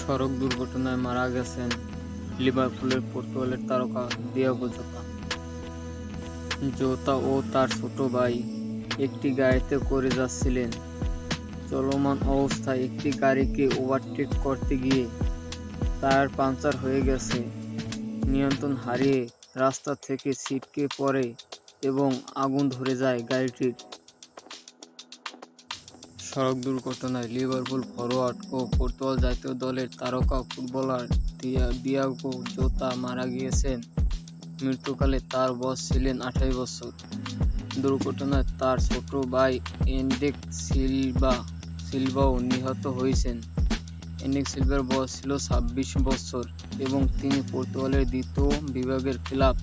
সড়ক দুর্ঘটনায় মারা গেছেন লিভারপুলের পর্তুগালের তারকা দিয়াগো জোতা জোতা ও তার ছোট ভাই একটি গাড়িতে করে যাচ্ছিলেন। চলমান অবস্থায় একটি গাড়িকে ওভারটেক করতে গিয়ে টায়ার পাংচার হয়ে গেছে। নিয়ন্ত্রণ হারিয়ে রাস্তা থেকে ছিটকে পড়ে এবং আগুন ধরে যায় গাড়িটির। সড়ক দুর্ঘটনায় লিভারপুল, ফরোয়ার্ড ও পর্তুগাল জাতীয় দলের তারকা ফুটবলার দিয়া দিয়াগো জোতা মারা গিয়েছেন। মৃত্যুকালে তার বয়স ছিলেন আঠাশ বছর। দুর্ঘটনায় তার ছোট ভাই এন্ডেক সিলভা, সিলভাও নিহত হয়েছেন। এন্ডেক সিলভার বয়স ছিল ছাব্বিশ বছর এবং তিনি পর্তুগালের দ্বিতীয় বিভাগের ক্লাব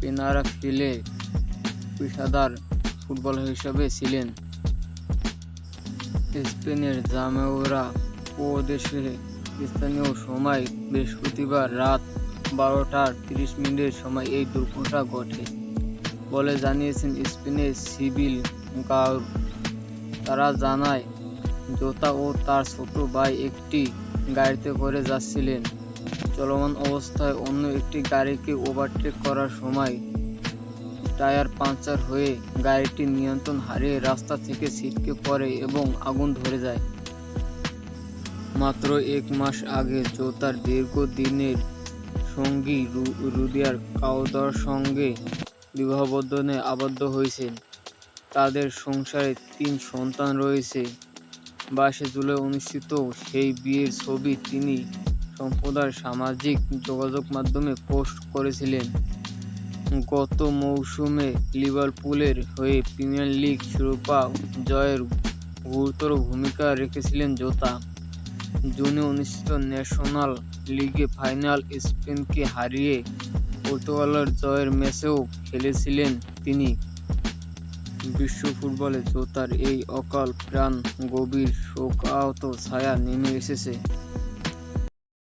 পেনারা ফিলে পেশাদার ফুটবলার হিসেবে ছিলেন। স্পেনের জামেওরা প্রদেশে স্থানীয় সময় বৃহস্পতিবার রাত বারোটার তিরিশ মিনিটের সময় এই দুর্ঘটনা ঘটে বলে জানিয়েছেন স্পেনের সিভিল গার্ড। তারা জানায়, জোতা ও তার ছোট ভাই একটি গাড়িতে করে যাচ্ছিলেন। চলমান অবস্থায় অন্য একটি গাড়িকে ওভারটেক করার সময় টায়ার পাংচার হয়ে গাড়িটি নিয়ন্ত্রণ হারিয়ে রাস্তা থেকে ছিটকে পড়ে এবং আগুন ধরে যায়। মাত্র এক মাস আগে জোতার দীর্ঘদিনের সঙ্গী রুদিয়ার কাউদার সঙ্গে বিবাহবন্ধনে আবদ্ধ হয়েছেন। তাদের সংসারে তিন সন্তান রয়েছে। বাইশে জুলাই অনুষ্ঠিত সেই বিয়ের ছবি তিনি সম্প্রদায়ের সামাজিক যোগাযোগ মাধ্যমে পোস্ট করেছিলেন। গত মৌসুমে লিভারপুলের হয়ে প্রিমিয়ার লিগ শিরোপা জয়ের গুরুতর ভূমিকা রেখেছিলেন জোতা। জুনে অনুষ্ঠিত ন্যাশনাল লিগে ফাইনাল স্পেনকে হারিয়ে পর্তুগালের জয়ের ম্যাচেও খেলেছিলেন তিনি। বিশ্ব ফুটবলে জোতার এই অকাল প্রাণ গভীর শোকাহত ছায়া নেমে এসেছে।